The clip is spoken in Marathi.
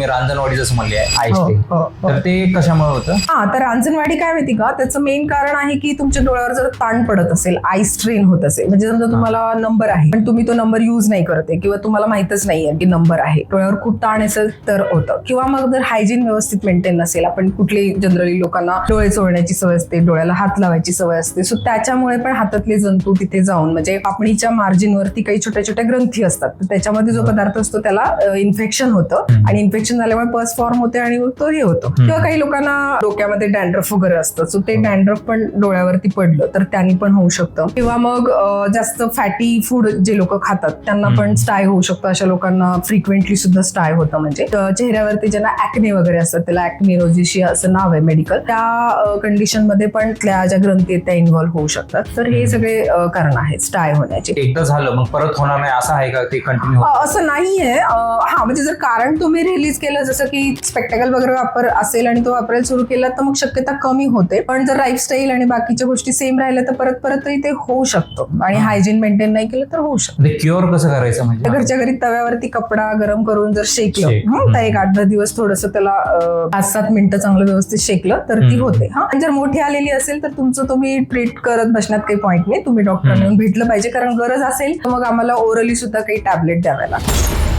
मी रांजणवाडी जसं म्हणले हो, हो, हो. तर ते कशामुळे होतं? हा तर रांजणवाडी काय माहिती का? त्याचं मेन कारण आहे की तुमच्या डोळ्यावर जर ताण पडत असेल आय स्ट्रेन होत असेल म्हणजे समजा तुम्हाला नंबर आहे पण तुम्ही तो नंबर युज नाही करते किंवा तुम्हाला माहितच नाहीये की नंबर आहे. डोळ्यावर खूप ताण असेल तर होतं. किंवा मग जर हायजीन व्यवस्थित मेंटेन नसेल आपण कुठली जनरली लोकांना डोळे चोळण्याची सवय असते डोळ्याला हात लावायची सवय असते सो त्याच्यामुळे पण हातातले जंतू तिथे जाऊन म्हणजे पापणीच्या मार्जिनवरती काही छोट्या छोट्या ग्रंथी असतात तर त्याच्यामध्ये जो पदार्थ असतो त्याला इन्फेक्शन होतं. आणि इन्फेक्शन झाल्यामुळे पस फॉर्म होते आणि मग तो हे होतो. किंवा काही लोकांना डोक्यामध्ये डॅन्ड्रफ वगैरे असतं. सो ते डॅन्ड्रफ पण डोळ्यावरती पडलं तर त्यांनी पण होऊ शकतं. किंवा मग जास्त फॅटी फूड जे लोक खातात त्यांना पण. स्टाय होऊ शकतं. अशा लोकांना फ्रिक्वेंटली सुद्धा स्टाय होतं म्हणजे. चेहऱ्यावरती ज्यांना ऍक्ने वगैरे असतात त्याला ऍक्निरोजिशी असं नाव आहे मेडिकल त्या कंडिशनमध्ये पण त्या ज्या ग्रंथी आहेत त्या इन्व्हॉल्व्ह होऊ शकतात. तर हे. सगळे कारण आहेत स्टाय होण्याचे. एकदा झालं मग परत होणार नाही असं आहे का? ते कंटिन्यू असं नाहीये. हा म्हणजे जर कारण तुम्ही रिलीज केलं जसं की स्पेक्टेकल वगैरे वापर असेल आणि तो वापरायला सुरू केला तर मग शक्यता कमी होते. पण जर लाईफस्टाईल आणि बाकीच्या गोष्टी सेम राहिल्या तर परत परतही ते होऊ शकतं. आणि हायजीन मेंटेन नाही केलं तर होऊ शकतं. क्युअर कसं करायचं म्हणजे? घरच्या घरी तव्यावरती कपडा गरम करून जर शेकलं शेक. तर एक आठ दहा दिवस थोडस त्याला पाच सात मिनिटं चांगलं व्यवस्थित शेकलं तर ती. होते. हा आणि जर मोठी आलेली असेल तर तुमचं तुम्ही ट्रीट करत बसण्यात काही पॉईंट नाही. तुम्ही डॉक्टरांना भेटलं पाहिजे कारण गरज असेल तर मग आम्हाला ओरली सुद्धा काही टॅबलेट द्याव्या लागतात